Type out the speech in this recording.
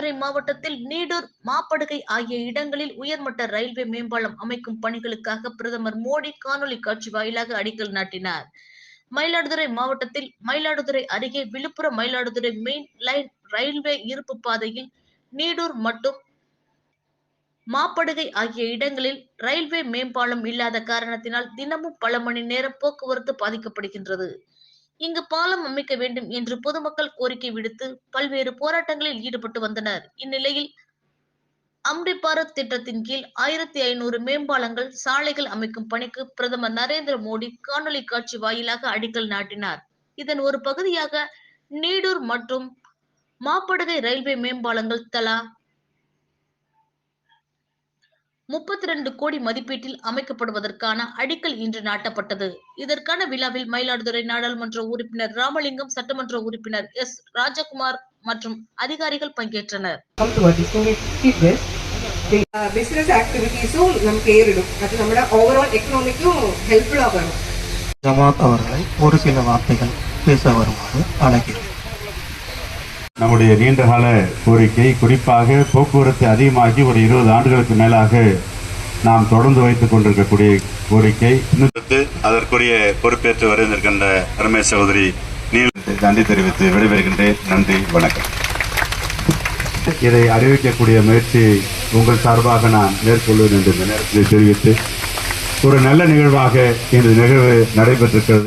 மயிலாடுதுறை மாவட்டத்தில் நீடூர் மாப்படுகை ஆகிய இடங்களில் உயர்மட்ட ரயில்வே மேம்பாலம் அமைக்கும் பணிகளுக்காக பிரதமர் மோடி காணொலி காட்சி வாயிலாக அடிக்கல் நாட்டினார். மயிலாடுதுறை மாவட்டத்தில் மயிலாடுதுறை அருகே Villupuram Mayiladuthurai main line railway இருப்பு பாதையில் நீடூர் மற்றும் மாப்படுகை ஆகிய இடங்களில் ரயில்வே மேம்பாலம் இல்லாத காரணத்தினால் தினமும் பல மணி நேரம் போக்குவரத்து பாதிக்கப்படுகின்றது. இங்கு பாலம் அமைக்க வேண்டும் என்று பொதுமக்கள் கோரிக்கை விடுத்து பல்வேறு போராட்டங்களில் ஈடுபட்டு வந்தனர். இந்நிலையில் அம்ரிபாரத் திட்டத்தின் கீழ் ஆயிரத்தி ஐநூறு மேம்பாலங்கள் சாலைகள் அமைக்கும் பணிக்கு பிரதமர் நரேந்திர மோடி காணொலி காட்சி வாயிலாக அடிக்கல் நாட்டினார். இதன் ஒரு பகுதியாக நீடூர் மற்றும் மாப்படுகை ரயில்வே மேம்பாலங்கள் தலா முப்பத்தி ரெண்டு கோடி மதிப்பீட்டில் அமைக்கப்படுவதற்கான அடிக்கல் இன்று நாட்டப்பட்டது இதற்கான விழாவில் மயிலாடுதுறை நாடாளுமன்ற உறுப்பினர் ராமலிங்கம் சட்டமன்ற உறுப்பினர் எஸ் ராஜகுமார் மற்றும் அதிகாரிகள் பங்கேற்றனர் come to a distinctive this business ആക്ടിവിറ്റീസും നമുക്ക് ഏറിടും അത് നമ്മുടെ ഓവറോൾ എക്കണോമിക്കും ഹെൽപ്ഫുൾ ആകണം ஜமாத் அவர்களை ஒரு சில வார்த்தைகள் பேச வருமாறு அழைக்கிறேன் நம்முடைய நீண்டகால கோரிக்கை குறிப்பாக போக்குவரத்து அதிகமாகி ஒரு இருபது ஆண்டுகளுக்கு மேலாக நாம் தொடர்ந்து வைத்துக் கொண்டிருக்கக்கூடிய கோரிக்கை. அதற்குரிய பொறுப்பேற்று வருகின்ற அருமை சகோதரி நீல் நன்றி தெரிவித்து விடைபெறுகின்றேன். நன்றி வணக்கம். இதை அறிவிக்கக்கூடிய முயற்சி உங்கள் சார்பாக நான் மேற்கொள்வேன் என்று இந்த நேரத்தில் தெரிவித்து ஒரு நல்ல நிகழ்வாக இந்த நிகழ்வு நடைபெற்றிருக்கிறது.